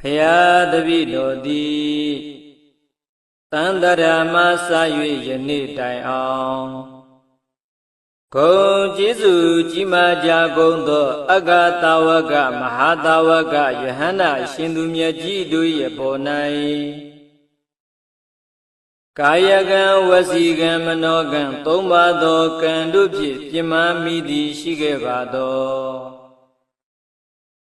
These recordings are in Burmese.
ဖျားတပိတော်သည်တန်တရာမစာ၍ယနေ့တိုင်အောင်ဂုံကျေးဇူးကြီးမားကြကုန်သော အဂတာဝကမဟာတာဝကယဟန္တာရှင်သူမြတ်ကြီးတို့၏ပေါ်၌ကာယကံဝစီကံမနောကံသုံးပါးသောကံတို့ဖြင့်ပြင်းမာမိသည်ရှိခဲ့ပါသော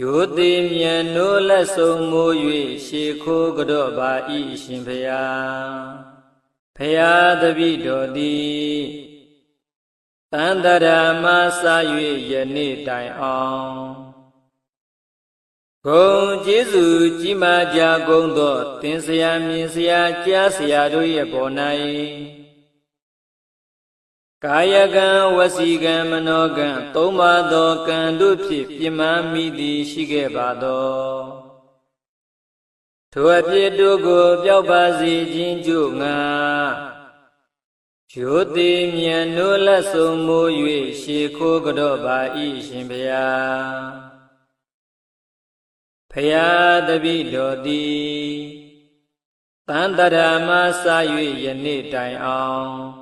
ယူသည်မြတ်နိုးလက်ဆုံးမူ၍ရှေခိုးကြော့ပါ၏ရှင်ဖျားဖျားတပိတော်သည်တန်တရာမစာ၍ယနေ့တိုင်အောင်ဂုံကျေးဇူးကြီးမားကြကုန်သောသင်္ဆရာမြင်ဆရာကြားဆရာတို့ရဲ့ပေါ်၌ ကာယကံဝစီကံမနောကံသုံးပါးသောကံတို့ဖြင့်ပြင်းမာမိသည်ရှိခဲ့ပါသောထိုအဖြစ်တို့ကိုပြောက်ပါစေခြင်းကျို့ငါယူသည်မြတ်နိုးလက်ဆုံးမူ၍ရှေခိုးကြော့ပါ၏ရှင်ဖျားဖျားတပိတော်သည်တန်တရာမစာ၍ယနေ့တိုင်အောင်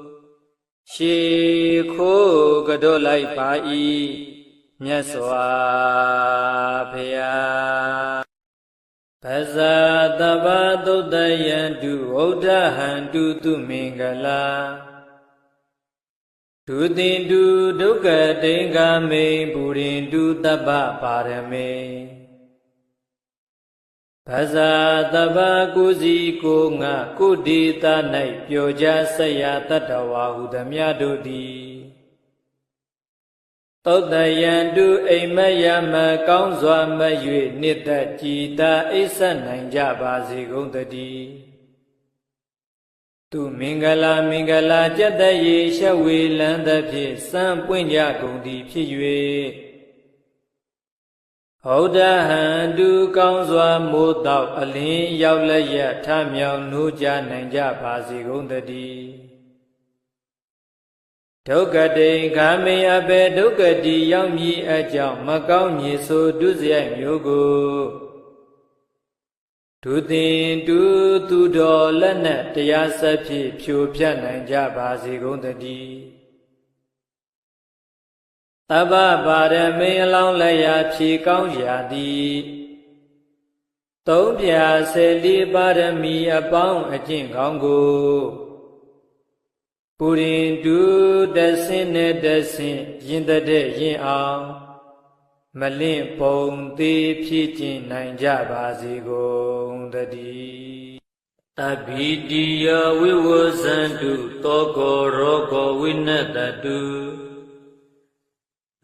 ရှေခိုးကြော့လိုက်ပါ၏မြတ်စွာဘုရားပဇာတဗ္ဗသုတ်တယံတုဝုဒ္ဓဟံတုသူမင်္ဂလာဒုတိတုဒုက္ကတိင်္ဂမေပုရိတုတပ္ပပါရမေ ပဇာတဗ္ဗကုစီကိုငါကုဒေတာ၌ပျော်ကြဆက်ရတတ္တဝါဟုသမျှတို့သည်သုတ်တယံတုအိမ်မက်ယမကောင်းစွာမ၍နှစ်သက်ကြည်သာအိပ်ဆက်နိုင်ကြပါစေကုန်တည်းသူမင်္ဂလာမင်္ဂလာကြက်တရေရှက်ဝေလန်းသဖြင့်စံပွင့်ကြကုန်သည်ဖြစ်၍ ဟောဒဟံတုကောင်းစွာမိုးတော့အလင်းရောက်လက်ရထမြောင်နိုးကြနိုင်ကြပါစေကုန်တည်းဒုက္ကတိခာမေအဘေဒုက္ကတိရောက်မြည်အကြောင်းမကောင်းမြည်ဆိုဒုစရိုက်မျိုးကိုဒုသင်တူသူတော်လက်နဲ့တရားဆက်ဖြင့်ဖြိုဖြတ်နိုင်ကြပါစေကုန်တည်း တဗ္ဗပါရမေအလောင်းလက်ရာဖြေကောင်းရာသည်သုံးပြဆယ်လေးပါရမီအပေါင်းအကျင့်ကောင်းကိုပူရင်တူတဆင်းနဲ့တဆင်းရင်တဲ့ရင်အောင်မလင့်ပုံသေးဖြစ်ခြင်းနိုင်ကြပါစေကုန်တည်းတပိတိယဝိဝဇန္တုတောကောရောကောဝိနတတု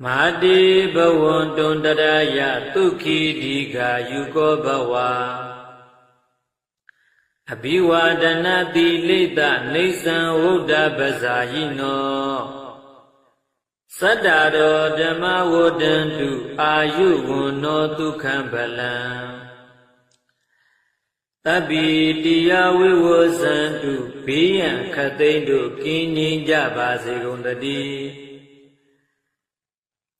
မာတိဘဝန္တုံတရယသုခိဒီဃာယုကောဘဝအဘိဝါဒနာတိလိတနေသံဝုဒ္ဓပဇာယိနောသတ္တရောဓမ္မဝဒ္ဒန္တုအာယုဝန္နောဒုက္ခံဗလံတပိတိယဝိဝဇန္တုဘေးရန်ခသိမ့်တို့ကင်းငြိမ်းကြပါစေကုန်တည်း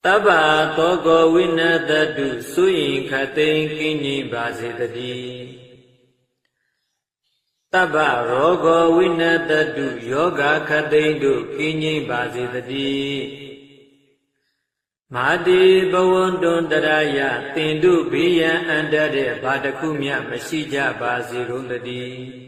တဗ္ဗသောကောဝိနတတုသုယင်ခသိမ့်ကင်းငြိမ်းပါစေတည်းတပ္ပရောဂောဝိနတတုယောဂခတိန်တို့ကင်းငြိမ့်ပါစေတည်းမာတိဘဝန္တုံတရာယတင်တို့ဘေးရန်အန္တတဲ့ဘာတခုမျှမရှိကြပါစေကုန်တည်း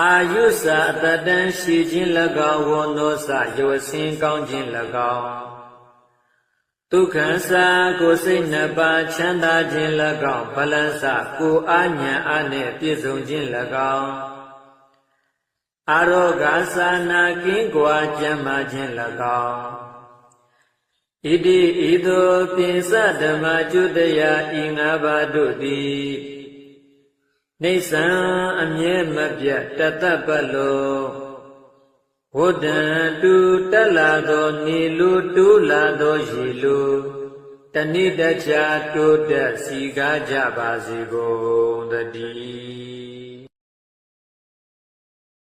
အာယုစာအတတန်ရှိခြင်း၎င်းဝန္နောစယောစင်ကောင်းခြင်း၎င်းဒုက္ခစာကိုယ်စိတ်နှစ်ပါးချမ်းသာခြင်း၎င်းဗလန်စကိုအာညာအနှင့်ပြည့်စုံခြင်း၎င်းအာရောဂသနာကင်းကွာကျမ်းမာခြင်း၎င်းဣတိဤသို့ပိစဓမ္မကျွတယဤငါးပါးတို့သည် နေဆံအမြဲမပြတ်တတပ္ပလောဝဒ္ဒံတူတက်လာသောနေလူတူလာသောရေလူတဏိတ္တချာတိုးတက်စီကားကြပါစေကုန်တည်း